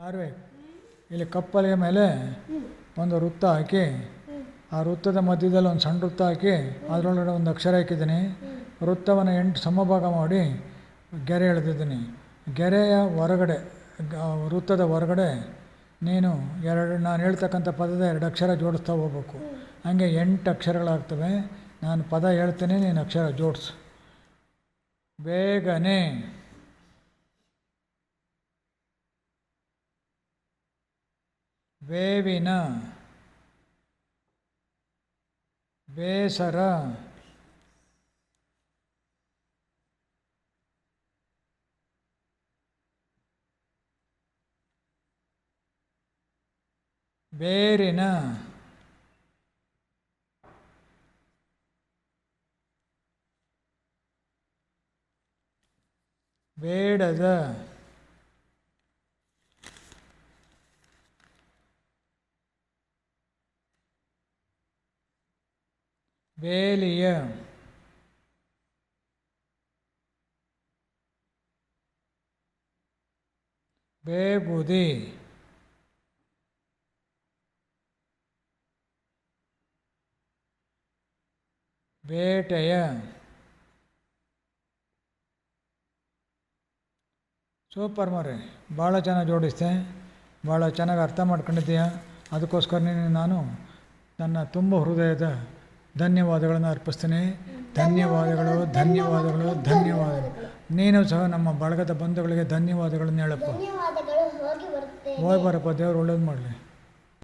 ಯಾರುವೆ ಇಲ್ಲಿ ಕಪ್ಪಲೆಯ ಮೇಲೆ ಒಂದು ವೃತ್ತ ಹಾಕಿ, ಆ ವೃತ್ತದ ಮಧ್ಯದಲ್ಲಿ ಒಂದು ಸಣ್ಣ ವೃತ್ತ ಹಾಕಿ, ಅದರೊಳಗಡೆ ಒಂದು ಅಕ್ಷರ ಹಾಕಿದ್ದೀನಿ. ವೃತ್ತವನ್ನು ಎಂಟು ಸಮಭಾಗ ಮಾಡಿ ಗೆರೆ ಎಳೆದಿದ್ದೀನಿ. ಗೆರೆಯ ಹೊರಗಡೆ ವೃತ್ತದ ಹೊರಗಡೆ ನೀನು ಎರಡು, ನಾನು ಹೇಳ್ತಕ್ಕಂಥ ಪದದ ಎರಡು ಅಕ್ಷರ ಜೋಡಿಸ್ತಾ ಹೋಗ್ಬೇಕು. ಹಂಗೆ ಎಂಟು ಅಕ್ಷರಗಳಾಗ್ತವೆ. ನಾನು ಪದ ಹೇಳ್ತೇನೆ, ನೀನು ಅಕ್ಷರ ಜೋಡಿಸು. ಬೇಗನೆ. ಬೇವಿನ ಬೇಸರ ಬೇರಿನ ಬೇಡದ ಬೇಲಿಯ ಬೇಬುದಿ ಬೇಟೆಯ ಸೂಪರ್ ಮರೆ ಭಾಳ ಚೆನ್ನಾಗಿ ಜೋಡಿಸ್ತೆ ಭಾಳ ಚೆನ್ನಾಗಿ ಅರ್ಥ ಮಾಡ್ಕೊಂಡಿದ್ದೀಯ. ಅದಕ್ಕೋಸ್ಕರ ನೀನು ನಾನು ನನ್ನ ತುಂಬ ಹೃದಯದ ಧನ್ಯವಾದಗಳನ್ನು ಅರ್ಪಿಸ್ತೇನೆ. ಧನ್ಯವಾದಗಳು ಧನ್ಯವಾದಗಳು ಧನ್ಯವಾದಗಳು. ನೀನು ಸಹ ನಮ್ಮ ಬಳಗದ ಬಂಧುಗಳಿಗೆ ಧನ್ಯವಾದಗಳನ್ನು ಹೇಳಪ್ಪ. ಹೋಗಿ ಬರಪ್ಪ ದೇವ್ರು ಒಳ್ಳೇದು ಮಾಡಲಿ.